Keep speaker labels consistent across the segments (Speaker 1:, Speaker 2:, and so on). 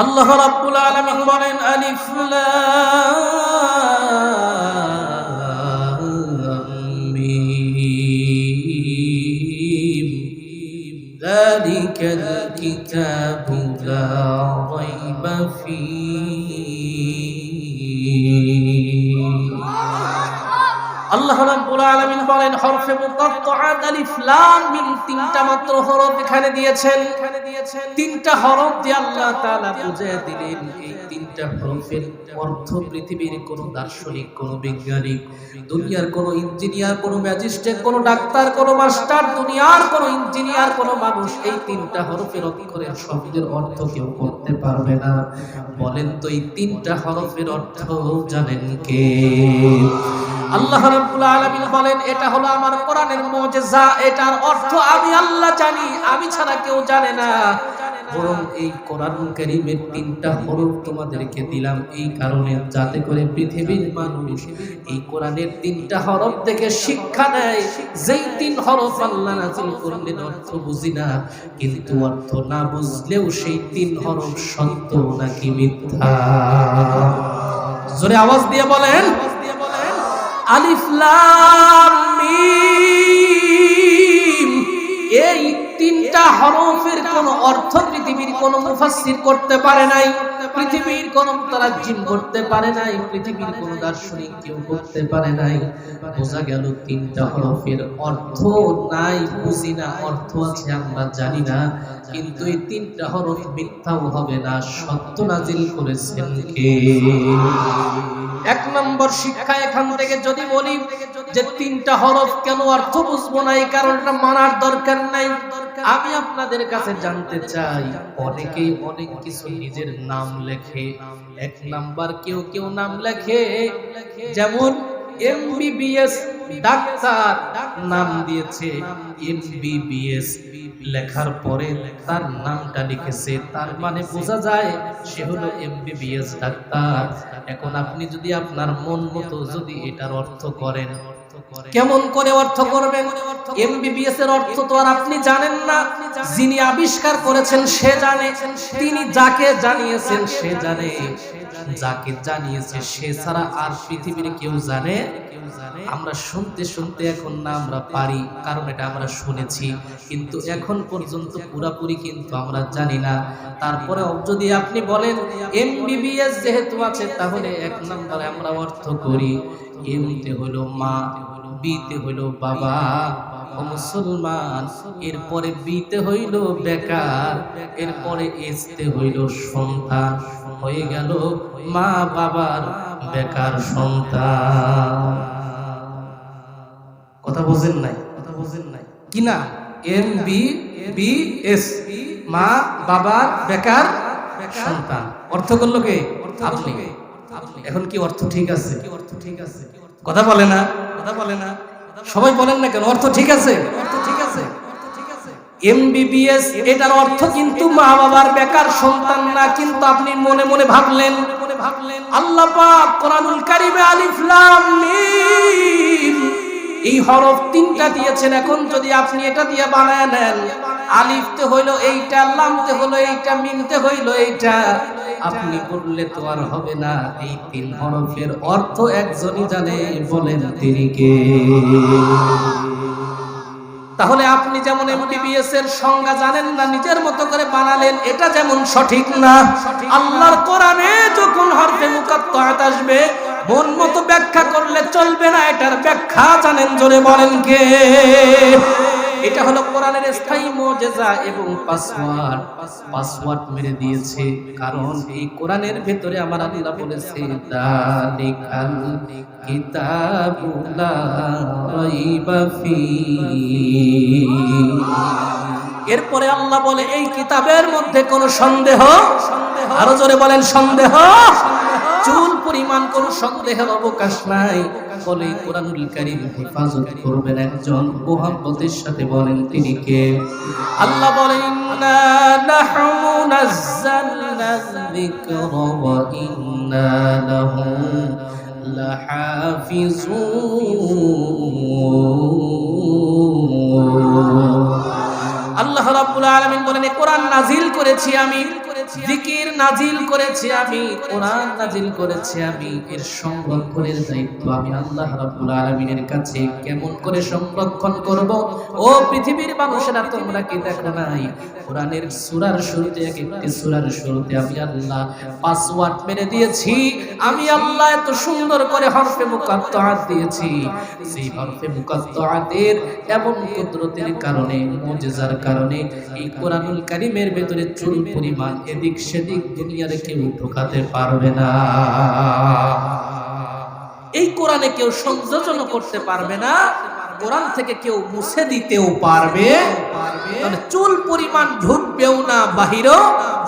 Speaker 1: আল্লাহ রাব্বুল আলামিন বলেন আলিফ লাম মিম। যালিকাল কিতাবু লা রাইবা ফীহ আল্লাহ রাব্বুল বলেন, হরফে মুকাত্তাআত আলিফ তিনটা মাত্র হরফ এখানে দিয়েছেন। তিনটা হরফ দিয়ে আল্লাহ তাআলা বুঝিয়ে দিলেন, এই তিনটা হরফের অর্থ পৃথিবীর কোন দার্শনিক, কোন বৈজ্ঞানিক দুনিয়ার কোন ইঞ্জিনিয়ার, কোন ম্যাজিস্ট্রেট, কোন ডাক্তার, কোন মাস্টার, দুনিয়ার কোন ইঞ্জিনিয়ার, কোন মানুষ, এই তিনটা হরফের অক্ষরের শব্দের অর্থ কেউ করতে পারবে না। বলেন তো এই তিনটা হরফের অর্থ জানেন কে? আল্লাহ রাব্বুল আলামিন বলেন, এটা হলো আমার কোরআনের মুজিজা। এটার অর্থ আমি আল্লাহ জানি। আমি ছাড়া কেউ জানে না। বরং এই কোরআন কারীমের তিনটা হরফ তোমাদেরকে দিলাম। এই কারণে যাতে করে পৃথিবীর মানুষ এই কোরআনের তিনটা হরফ থেকে শিক্ষা নেয়। যেই তিন হরফ আল্লাহ নাযিল করলেন, অর্থ বুঝি না। কিন্তু অর্থ না বুঝলেও সেই তিন হরফ সত্য নাকি মিথ্যা? জোরে আওয়াজ দিয়ে বলেন আলিফ লাম মিম। এই তিনটা হরফের কোন অর্থ পৃথিবীর কোন মুফাসসির করতে পারে নাই, পৃথিবীর কোন মুতারাজ্জিম করতে পারে নাই, পৃথিবীর কোন দার্শনিক কেউ করতে পারে নাই। বোঝা গেল তিনটা হরফের অর্থ নাই, বুঝি না, অর্থ আছে আমরা জানি না, কিন্তু এই তিনটা হরফ মিথ্যাও হবে না, সত্য নাজিল করেছেন কে? এক নম্বর শিক্ষা এখান থেকে যদি বলি যে তিনটা হরফ কেন অর্থ বুঝব না, এই কারণটা মানার দরকার নাই। আমি আপনাদের কাছে জানতে চাই, অনেকেই অনেক কিছু নিজের নাম লেখে। এক নাম্বার কেউ কেউ নাম লেখে, যেমন এমবিবিএস ডাক্তার নাম দিয়েছে এমবিবিএস লেখার পরে তার নামটা লিখেছে, তার মানে বোঝা যায় সে হলো এমবিবিএস ডাক্তার। এখন আপনি যদি আপনার মন মতো যদি এটার অর্থ করেন, কেমন করে অর্থ করবেন? এমবিবিএস এর অর্থ তো আর আপনি জানেন না। যিনি আবিষ্কার করেছেন সে জানে, তিনি যাকে জানিয়েছেন সে জানে। যাকে জানিয়েছে, সে ছাড়া আর পৃথিবীর কেউ জানে? আমরা শুনতে শুনতে এখন না আমরা পারি, কারণ এটা আমরা শুনেছি। কিন্তু এখন পর্যন্ত পুরাপুরি কিন্তু আমরা জানি না। তারপরে যদি আপনি বলেন এমবিবিএস যেহেতু আছে, তাহলে এক নম্বরে আমরা অর্থ করি। এমতে হলো মা বিতে হইল বাবা। মুসলমান, এরপরে বিতে হইল বেকার, এরপরে এসতে হইল সন্তান। হয়ে গেল মা বাবার বেকার সন্তান। কথা বোঝেন নাই, কথা বোঝেন নাই। কি না? এম বি বি এস, মা বাবার বেকার সন্তান। অর্থ করল কে? আপনি। এখন কি অর্থ ঠিক আছে? কি অর্থ ঠিক আছে কথা বলে না। কথা বলে না সবাই বলেন না কেন? অর্থ ঠিক আছে? অর্থ এমবিবিএস এটার অর্থ কিন্তু মা বাবার বেকার সন্তান না, কিন্তু আপনি মনে মনে ভাবলেন, আল্লাহ পাক কোরআনুল কারিমে আলিফ মিম, এই হরফ তিনটা দিয়েছেন। এখন যদি আপনি এটা দিয়ে বানায় নেন, আলিফতে হইল এইটা, লামতে হলো এইটা, মিমতে হইল এইটা, আপনি বললে তো আর হবে না। এই তিন হরফের অর্থ একজনই জানে বলেন তিনি কে। তাহলে আপনি যেমন এমবিবিএস এর সংজ্ঞা জানেন না নিজের মতো করে বানালেন এটা যেমন সঠিক না আল্লাহর কোরআনে যখন হরফে মুকাত্তাত আসবে মন মতো ব্যাখ্যা করলে চলবে না এটার ব্যাখ্যা জানেন জোরে বলেন কে? এটা হলো কোরআনের স্থায়ী মুজিজা এবং পাসওয়ার্ড। পাসওয়ার্ড মেরে দিয়েছে কারণ এই কোরআনের ভেতরে আমার আল্লাহ বলেছে, দালিকাল কিতাবুলা রাইবা এরপরে আল্লাহ বলে, এই কিতাবের মধ্যে কোনো সন্দেহ? আরও জোরে বলেন, সন্দেহ? চুল পরিমাণ কোন সন্দেহের অবকাশ নাই। বলে কোরআনুল কারীম হেফাজত করবেন একজন মোহাম্মতের সাথে বলেন তিনি কে? আল্লাহ বলেন, ইন্না নাহনু নাযালনা ওয়া ইন্না লাহু লাহাফিজুন। আল্লাহ রাব্বুল আলামিন বলেন কোরআন নাজিল করেছি আমি। জিকির নাজিল করেছি আমি, কোরআন নাজিল করেছি আমি, এর সংরক্ষণের দায়িত্ব আমি আল্লাহ রাব্বুল আলামিনের কাছে কেমন করে সংরক্ষণ করব? ও পৃথিবীর মানুষেরা তোমরা কি দেখো নাই? কোরআনের সূরার শুরুতে, এক একটি সূরার শুরুতে আমি আল্লাহ পাসওয়ার্ড মেরে দিয়েছি। আমি আল্লাহ এত সুন্দর করে হরফে মুকাত্তাআত দিয়েছি। সেই হরফে মুকাত্তাআতের এমন কুদরতের কারণে, মুজিজার কারণে এই কোরআনুল কারীমের ভেতরে চুল পরিমাণ এদিক সেদিক দুনিয়ার কেউ ঢোকাতে পারবে না। এই কোরআনে কেউ সংযোজন করতে পারবে না, কোরআন থেকে কেউ মুছে দিতেও পারবে চুল পরিমাণ ঢুকবেও না, বাহিরও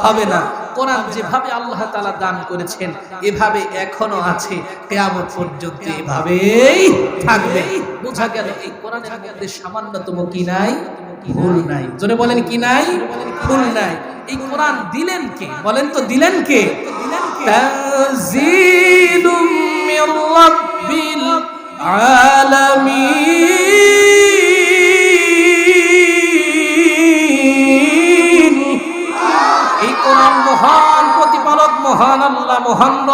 Speaker 1: হবে না। কোরআন যেভাবে আল্লাহ তালা দান করেছেন, এভাবে এখনও আছে, কিয়ামত পর্যন্ত এভাবেই থাকবে। বোঝা গেল এই কোরআনের সামান্যতম কি নাই? ভুল নাই। জোরে বলেন কি নাই? ভুল নাই। এই কোরআন দিলেন কে? বলেন তো দিলেন কে? তানজিলুম মির রাব্বিল আলামিন। এই কোরআন মহান আল্লাহ মহান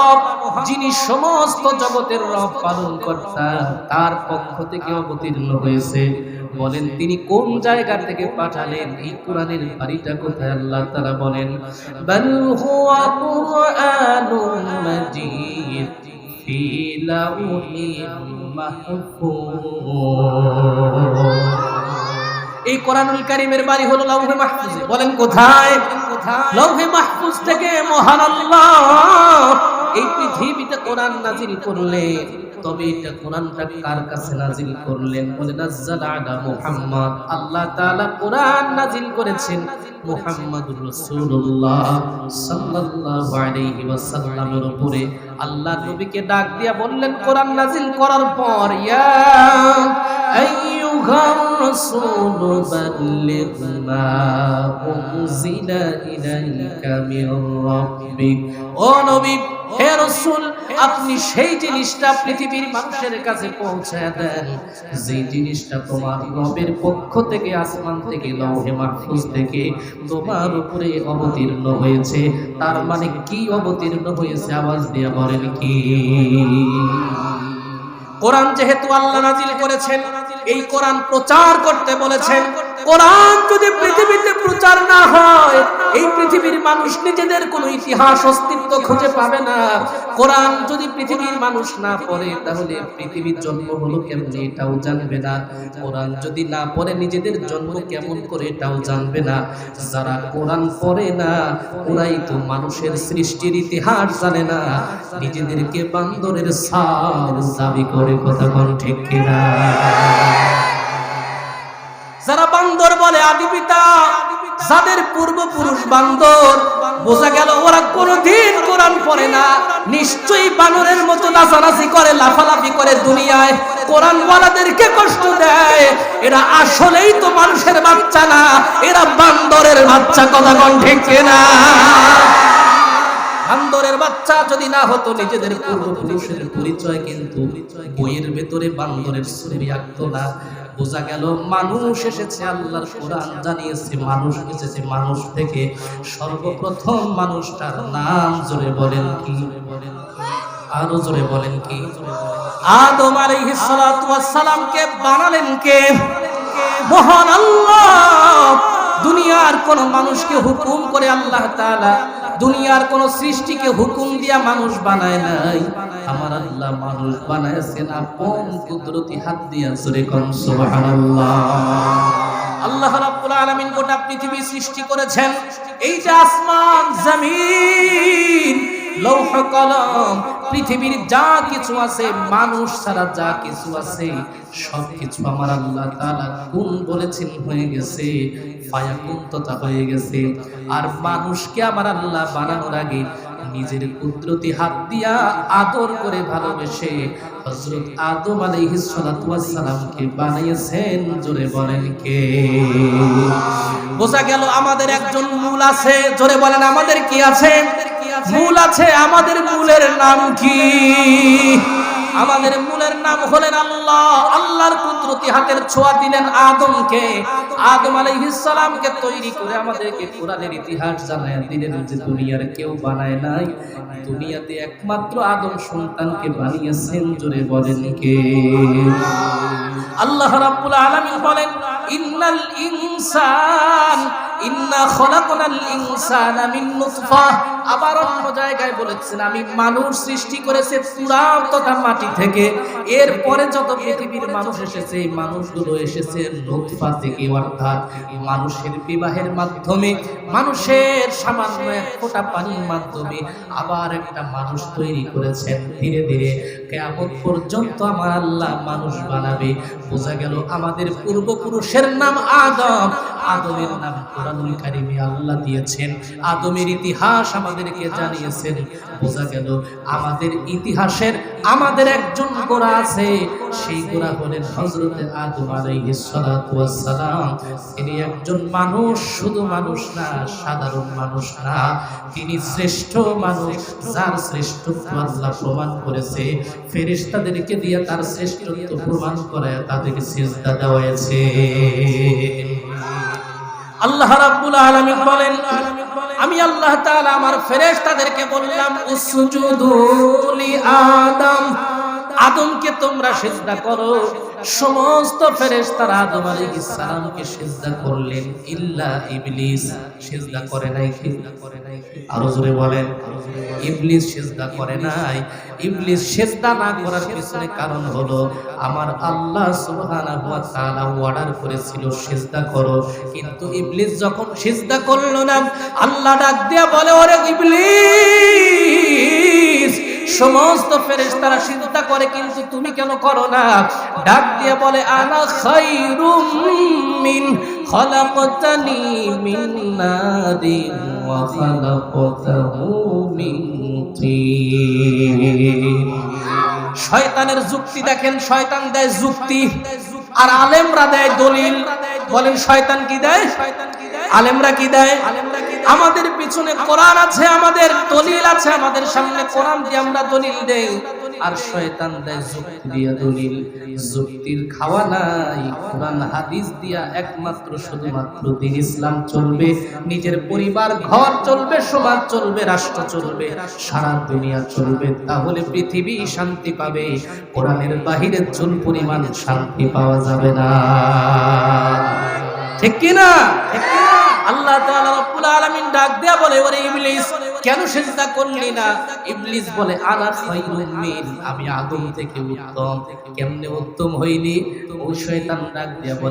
Speaker 1: যিনি সমস্ত জগতের রব পালন কর্তা তার পক্ষ থেকে অবতীর্ণ হয়েছে। বলেন, তিনি কোন জায়গা থেকে পাঠালেন? এই কোরআনের বাড়িটা কোথায়? আল্লাহ তারা বলেন, বাল মাহফুজ। এই কোরআনুল কারিমের বাড়ি হলো লৌহে মাহফুজে। বলেন কোথায়? লৌহে মাহফুজ থেকে মহান আল্লাহ এই পৃথিবীতে কোরআন নাজিল করলেন তবে এটা কোরআনটা কার কাছে নাজিল করলেন? বলে, নাজ্জাল আলা মুহাম্মদ। আল্লাহ তাআলা কোরআন নাজিল করেছেন মুহাম্মাদুর রাসূলুল্লাহ সাল্লাল্লাহু আলাইহি ওয়াসাল্লামের উপরে। আল্লাহ নবীকে ডাক দিয়া বললেন, কোরআন নাজিল করার পর, ইয়া আইয়ুহার রাসূল বাল্লিগ মা উনজিলা ইলাইকা মির রাব্বিক। ও নবী হে রাসূল, আপনি সেই জিনিসটা পৃথিবীর মানুষের কাছে পৌঁছায় দেন। যে জিনিসটা তোমার রবের পক্ষ থেকে, আসমান থেকে, লৌহে মাহফুজ থেকে তোমার উপরে অবতীর্ণ হয়েছে। তার মানে কি অবতীর্ণ হয়েছে, আওয়াজ দিয়ে বলেন কি? কোরআন যেহেতু আল্লাহ নাজিল করেছেন, এই কোরআন প্রচার করতে বলেছেন কোরআন যদি পৃথিবীতে প্রচার না হয়, এই পৃথিবীর মানুষ নিজেদের কোনো ইতিহাস, অস্তিত্ব খুঁজে পাবে না। কোরআন যদি পৃথিবীর মানুষ না পড়ে, তাহলে পৃথিবীর জন্ম হলো কেমন, এটাও জানবে না। কোরআন যদি না পড়ে, নিজেদের জন্ম কেমন করে, এটাও জানবে না। যারা কোরআন পড়ে না, ওরাই তো মানুষের সৃষ্টির ইতিহাস জানে না। নিজেদেরকে বান্দরের সাল দাবি করে, কথা কোন ঠিক কিনা? যারা বান্দর বলে আদি পিতা, যাদের পূর্বপুরুষ বান্দর, বোঝা গেল ওরা কোনোদিন কোরআন পড়ে না। নিশ্চয়ই বানরের মতো নাচানাচি করে, লাফালাফি করে দুনিয়ায়। কোরআন ওয়ালাদেরকে কষ্ট দেয়। এরা আসলেই তো মানুষের বাচ্চা না, এরা বান্দরের বাচ্চা, কথা কোন ঠিক না বান্দরের বাচ্চা যদি না হতো, নিজেদের পূর্বপুরুষের পরিচয় কিন্তু বইয়ের ভেতরে বান্দরের ছবি আঁকতো না। বোঝা গেল মানুষ এসেছে আল্লাহর কোরআন জানিয়েছে, মানুষ এসেছে মানুষ থেকে। সর্বপ্রথম মানুষটার নাম জোরে বলেন কি? আরও জোরে বলেন কি? আদম আলাইহিস সালাতু ওয়াস সালামকে বানালেন কে? মহান আল্লাহ! দুনিয়ার কোন মানুষকে হুকুম করে আল্লাহ তাআলা দুনিয়ার কোন সৃষ্টিকে হুকুম দিয়া মানুষ বানায় নাই। আমার আল্লাহ মানুষ বানায়ছেন আপন কুদরতি হাত দিয়া? জোরে কোন, সুবহানাল্লাহ। আল্লাহ রাব্বুল আলামিন গোটা পৃথিবী সৃষ্টি করেছেন। এই যে আসমান, জমিন, লৌহ কলম পৃথিবীর যা কিছু আছে, মানুষ ছাড়া যা কিছু আছে, সব কিছু আমার আল্লাহ তাআলা কোন বলেছেন, হয়ে গেছে ফায়াকুন তথা হয়ে গেছে। আর মানুষকে আমার আল্লাহ বানানোর আগে নিজের কুদরতি হাত দিয়া আদর করে ভালোবেসে হযরত আদম আলাইহিস সালাতু ওয়াস সালামকে বানিয়েছেন, জোরে বলেন কে? বোঝা গেল আমাদের একজন মূল আছে, জোরে বলেন আমাদের কি আছে? মূল আছে। আমাদের মূলের নাম কি? আমাদের মূলের নাম হলেন আল্লাহ। আল্লাহর কুদরতি হাতের ছোঁয়া দিলেন আদমকে। আদম সালামকে তৈরি করে আমাদেরকে কোরআনের ইতিহাস জানায় দিলেন যে দুনিয়ার কেউ বানায় নাই। দুনিয়াতে একমাত্র আদম সন্তানকে বানিয়েছেন, জোরে বলেন কে? আল্লাহ রাব্বুল আলামিন বলেন, ইন্নাল ইনসান ইন্না খলাকনাল ইনসানা মিন আবার অন্য জায়গায় বলেছেন, আমি মানুষ সৃষ্টি করেছে তুরা তথা মাটি থেকে। যত পৃথিবীর মানুষ এসেছে, এই মানুষগুলো এসেছে নুতফা থেকে, অর্থাৎ মানুষের বিবাহের মাধ্যমে, মানুষের সামান্য এক ফোঁটা পানির মাধ্যমে আবার একটা মানুষ তৈরি করেছেন। ধীরে ধীরে কেমন পর্যন্ত আমার আল্লাহ মানুষ বানাবে। বোঝা গেল আমাদের পূর্বপুরুষের নাম আদম, আদমের নাম কোরআনুল কারিমে আল্লাহ দিয়েছেন। আদমের ইতিহাস আমাদেরকে জানিয়েছেন। বোঝা গেল আমাদের ইতিহাসের আমাদের একজন গোড়া আছে। সেই গোড়া হলেন হযরতে আদম আলাইহিস সালাতু ওয়াস সালাম তিনি একজন মানুষ, শুধু মানুষ না, সাধারণ মানুষ না। তিনি শ্রেষ্ঠ মানুষ, যার শ্রেষ্ঠত্ব আল্লাহ প্রমাণ করেছে। ফেরেশতাদেরকে দিয়ে তার শ্রেষ্ঠত্ব প্রমাণ করায় তাদেরকে সিজদা দেওয়া হয়েছে। আল্লাহ রাব্বুল আলামিন বলেন আমি আল্লাহ তাআলা আমার ফেরেশতাদেরকে বললাম উসজুদু লি আদম। আদমকে তোমরা সেজদা করো। সমস্ত ফেরেশতারা আদম আলাইহিস সালামকে সিজদা করলেন। ইল্লা ইবলিস সিজদা করে নাই সিজদা করে নাই আরও জোরে বলেন। ইবলিস সিজদা করে নাই। ইবলিস সেজদা না করার পিছনে কারণ হলো, আমার আল্লাহ সুবহানাহু ওয়া তাআলা অর্ডার করেছিল সেজদা করো। কিন্তু ইবলিস যখন সেজদা করল না, আল্লাহ ডাক দিয়া বলে, ওরে ইবলিস! সমস্ত ফেরেশতারা সিজদা করে, কিন্তু তুমি কেন করো না? ডাক দিয়ে বলে, আনা খায়রুম মিন খলাকতানি মিন নারিন ওয়া খালাকতাহু মিন তিন শয়তানের যুক্তি দেখেন, শয়তান দেয় যুক্তি, আর আলেমরা দেয় দলিল। বলেন, শয়তান কি দেয়? আলেমরা কি দেয়? আমাদের পিছনে কোরআন আছে, আমাদের দলিল আছে, আমাদের সামনে কোরআন দিয়ে আমরা দলিল দেই। আর শয়তান দেয় যুক্তি দিয়া দলিল। যুক্তির খাওয়া নাই, কোরআন, হাদিস দিয়া একমাত্র শুধুমাত্র দিন ইসলাম চলবে। নিজের পরিবার, ঘর চলবে, সমাজ চলবে, রাষ্ট্র চলবে, সারা দুনিয়া চলবে, তাহলে পৃথিবী শান্তি পাবে। কোরআনের বাহিরে চুল পরিমাণ শান্তি পাওয়া যাবে না। ঠিক কি না ঠিক কি না? আল্লাহ তাআলা আলামিন ডাক দেয়া বলে কেন আদম থেকে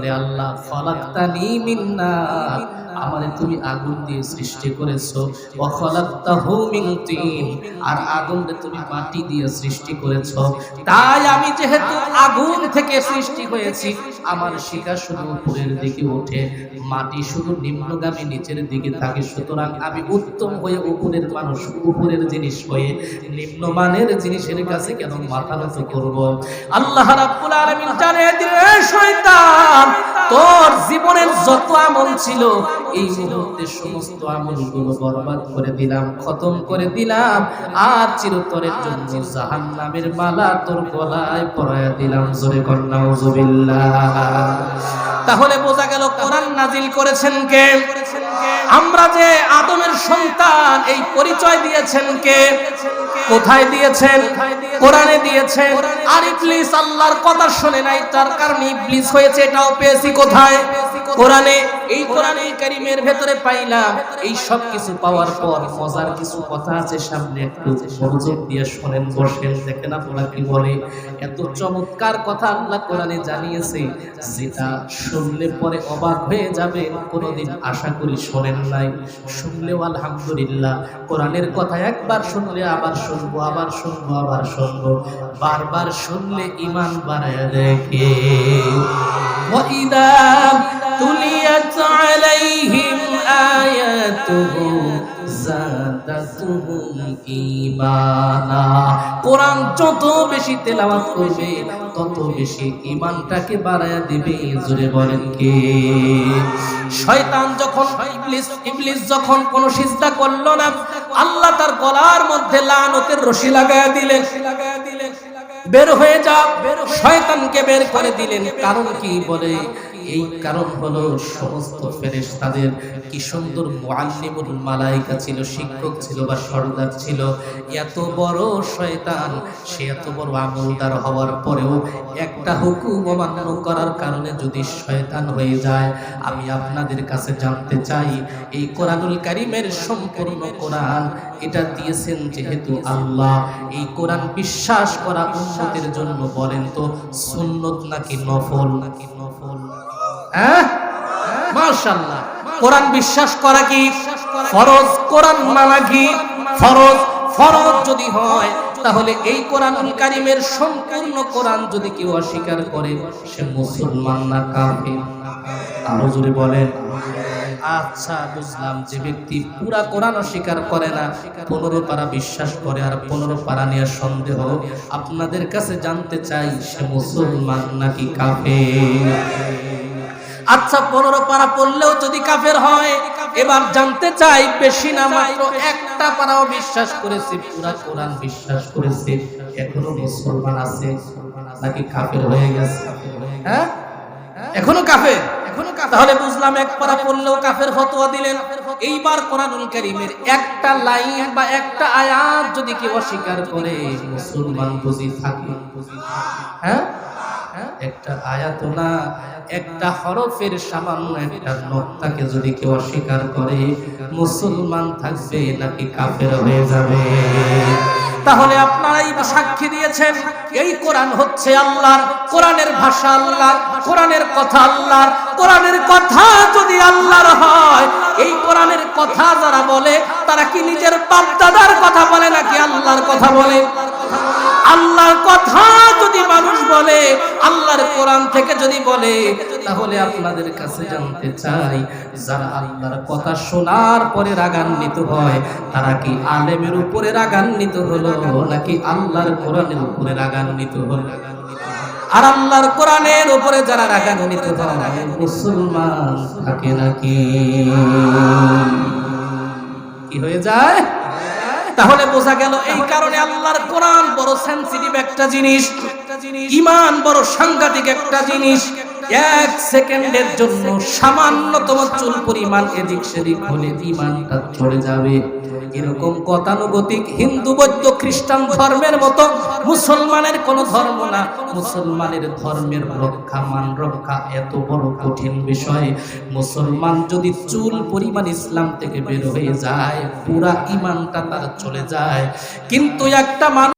Speaker 1: আল্লাহ আমারে তুমি আগুন দিয়ে সৃষ্টি করেছ। আর আগুনকে তুমি মাটি দিয়ে সৃষ্টি করেছ। তাই আমি যেহেতু আগুন থেকে সৃষ্টি হয়েছি, আমার শিকা শুধু উপরের দিকে ওঠে। মাটি শুধু নিম্নগামী নিচের দিকে থাকে। সুতরাং আমি উত্তম হয়ে উপরের মানুষ, উপরের জিনিস হয়ে নিম্নমানের জিনিসের কাছে কেন মাথা নত করব? আল্লাহ রাব্বুল আলামিন জানিয়ে দিলেন শয়তান, তোর জীবনের যত আমল ছিল, এই মুহূর্তে সমস্ত আমলগুলো বরবাদ করে দিলাম, খতম করে দিলাম, আর চিরতরের জন্য জাহান্নামের মালা তোর গলায় পরায়া দিলাম। জোরে কন্যা তাহলে বোঝা গেল কোরআন নাজিল করেছেন কে? আমরা যে আদমের সন্তান এই পরিচয় দিয়েছেন কে? কোথায় দিয়েছেন? কোরআনে দিয়েছেন? আর ইবলিস আল্লাহর কথা শুনে নাই তার কারণে ইবলিস হয়েছে এটাও পেয়েছি কোথায়? কোরআনে এই কোরআনে কারিমের ভেতরে পাইলাম এই সব কিছু পাওয়ার পর মজার কিছু কথা আছে সামনে একটু মনোযোগ দিয়ে শোনেন বসেন দেখেন আপনারা কি বলে এত চমৎকার কথা আল্লাহ কোরআনে জানিয়েছে যেটা শুনলে পরে অবাক হয়ে যাবে কোনোদিন আশা করি শোনেন নাই শুনলেও আলহামদুলিল্লাহ কোরআনের কথা একবার শুনলে আবার শুনবো আবার শুনবো আবার শুনবো বারবার শুনলে ইমান বাড়ায় দেখে وإذا تليت عليهم آياته زادتهم ঈমানা কোরআন যত বেশি তেলাওয়াত করবে তত বেশি ঈমানটাকে বাড়ায়া দিবে জোরে বলেন কে শয়তান যখন ইবলিস ইবলিস যখন কোন সিজদা করলো না আল্লাহ তার গলার মধ্যে লানতের রশি লাগায়া দিলেন বের হয়ে যা শয়তানকে বের করে দিলেন কারণ কি বলে এই কারণ হলো সমস্ত ফেরেশতাদের কি সুন্দর মুআল্লিমুল মালাইকা ছিল, শিক্ষক ছিল বা সর্দার ছিল। এত বড় শয়তান, সে এত বড় আমলদার হওয়ার পরেও একটা হুকুম অমান্য করার কারণে যদি শয়তান হয়ে যায়, আমি আপনাদের কাছে জানতে চাই, এই কোরআনুল কারিমের সম্পূর্ণ কোরআন এটা দিয়েছেন যেহেতু আল্লাহ। এই কোরআন বিশ্বাস করা উন্নতির জন্য বলেন তো, সুন্নত নাকি নফল? নাকি নফল হ্যাঁ? মাশাআল্লাহ। কোরআন বিশ্বাস করা কি? ফরজ? কোরআন মানা কি? ফরজ। ফরজ যদি হয়, তাহলে এই কোরআনুল কারিমের সম্পূর্ণ কোরআন যদি কেউ অস্বীকার করে, সে মুসলমান না কাফের? আরও জোরে বলেন। আচ্ছা বুঝলাম যে ব্যক্তি পুরা কোরআন অস্বীকার করে না। পনেরো পারা বিশ্বাস করে আর পনেরো পারা নিয়ে সন্দেহ। আপনাদের কাছে জানতে চাই, সে মুসলমান নাকি কাফের? আচ্ছা পনেরো পারা পড়লেও যদি কাফের হয়, এবার জানতে চাই, বেশি না, মাত্র একটা পারাও বিশ্বাস করেছে, পুরা কোরআন বিশ্বাস করেছে, এখনও মুসলমান আছে নাকি কাফের হয়ে গেছে? হ্যাঁ? এখনও কাফের? তাহলে বুঝলাম এক পারা পড়লেও কাফের ফতোয়া দিলেন। এইবার কোরআনুল কারীমের একটা লাইন বা একটা আয়াত যদি কেউ অস্বীকার করে, মুসলমান বুঝি থাকে? হ্যাঁ? একটা আয়াত না, একটা হরফের সামান্য একটা নক্তাকে যদি কেউ অস্বীকার করে, মুসলমান থাকবে নাকি কাফের হয়ে যাবে? তাহলে আপনারাই সাক্ষী দিয়েছেন, এই কোরআন হচ্ছে আল্লাহর, কোরআনের ভাষা আল্লাহর, কোরআনের কথা আল্লাহর, কোরআনের কথা যদি আল্লাহর হয়, এই কোরআনের কথা যারা বলে, তারা কি নিজের বাপ দাদার কথা বলে নাকি আল্লাহর কথা বলে? আল্লাহর কথা যদি মানুষ বলে, আল্লাহর কোরআন থেকে যদি বলে, তাহলে আপনাদের কাছে জানতে চাই, যারা আল্লাহর কথা শোনার পরে রাগান্বিত হয়, তারা কি আলেমের উপরে রাগান্বিত হলো, নাকি আল্লাহর কোরআনের উপরে রাগান্বিত হলো? আর আল্লাহর কোরআনের উপরে যারা রাগান্বিত হয়, মুসলমান থাকে নাকি? কি হয়ে যায়? তাহলে বোঝা গেল এই কারণে আল্লাহর কোরআন বড় সেন্সিটিভ একটা জিনিস ইমান বড় সাংঘাতিক একটা জিনিস। এক সেকেন্ডের জন্য সামান্যতম চুল পরিমাণ এদিক সেদিক হলে ইমানটা চলে যাবে। এরকম গতানুগতিক হিন্দু, বৌদ্ধ, খ্রিস্টান ধর্মের মতো মুসলমানের কোন ধর্ম না। মুসলমানের ধর্মের রক্ষা, মান রক্ষা এত বড় কঠিন বিষয়। মুসলমান যদি চুল পরিমাণ ইসলাম থেকে বের হয়ে যায়, পুরা ইমানটা তার চলে যায়। কিন্তু একটা মানুষ